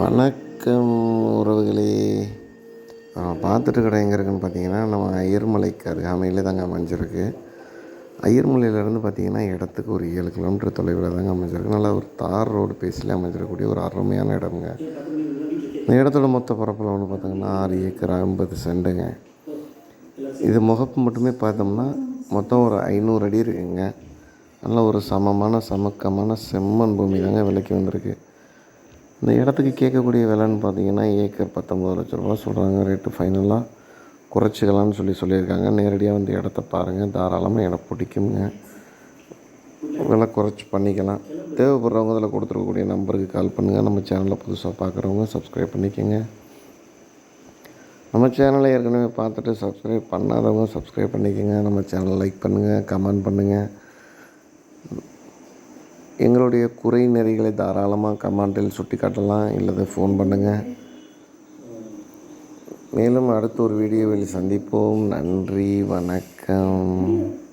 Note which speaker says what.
Speaker 1: வணக்கம் உறவுகளே. நம்ம பார்த்துட்டு கடை எங்கே இருக்குன்னு பார்த்தீங்கன்னா நம்ம ஐயர்மலைக்கு அருகாமையில் தாங்க அமைஞ்சிருக்கு. ஐயர்மலையிலேருந்து பார்த்தீங்கன்னா இடத்துக்கு ஒரு ஏழு கிலோமீட்டர் தொலைவில் தாங்க அமைஞ்சிருக்கு. நல்லா ஒரு தார் ரோடு பேஸில் அமைஞ்சிருக்கக்கூடிய ஒரு அருமையான இடம்ங்க. இந்த இடத்தோட மொத்த பரப்பில் ஒன்று பார்த்தீங்கன்னா ஆறு ஏக்கர் ஐம்பது செண்டுங்க. இது முகப்பு மட்டுமே பார்த்தோம்னா மொத்தம் ஒரு ஐநூறு அடி இருக்குங்க. நல்ல ஒரு சமமான சமக்கமான செம்மண் பூமி தாங்க விலைக்கு வந்திருக்கு. இந்த இடத்துக்கு கேட்கக்கூடிய விலைன்னு பார்த்தீங்கன்னா ஏக்கர் பத்தொம்பது லட்ச ரூபா சொல்கிறாங்க ரேட்டு ஃபைனலாக குறைச்சிக்கலாம்னு சொல்லி சொல்லியிருக்காங்க. நேரடியாக வந்து இடத்த பாருங்கள் தாராளமாக இடம் பிடிக்குங்க. விலை குறைச்சி பண்ணிக்கலாம். தேவைப்படுறவங்க இதில் கொடுத்துருக்கக்கூடிய நம்பருக்கு கால் பண்ணுங்கள் நம்ம சேனலில் புதுசாக பார்க்குறவங்க சப்ஸ்கிரைப் பண்ணிக்கோங்க. நம்ம சேனலை ஏற்கனவே பார்த்துட்டு சப்ஸ்கிரைப் பண்ணாதவங்க சப்ஸ்கிரைப் பண்ணிக்கோங்க. நம்ம சேனலை லைக் பண்ணுங்கள் கமெண்ட் பண்ணுங்கள் எங்களுடைய குறை நெறிகளை தாராளமாக கமெண்டில் சுட்டி காட்டலாம் இல்லது ஃபோன் பண்ணுங்கள் மேலும் அடுத்த ஒரு வீடியோவில் சந்திப்போம். நன்றி வணக்கம்.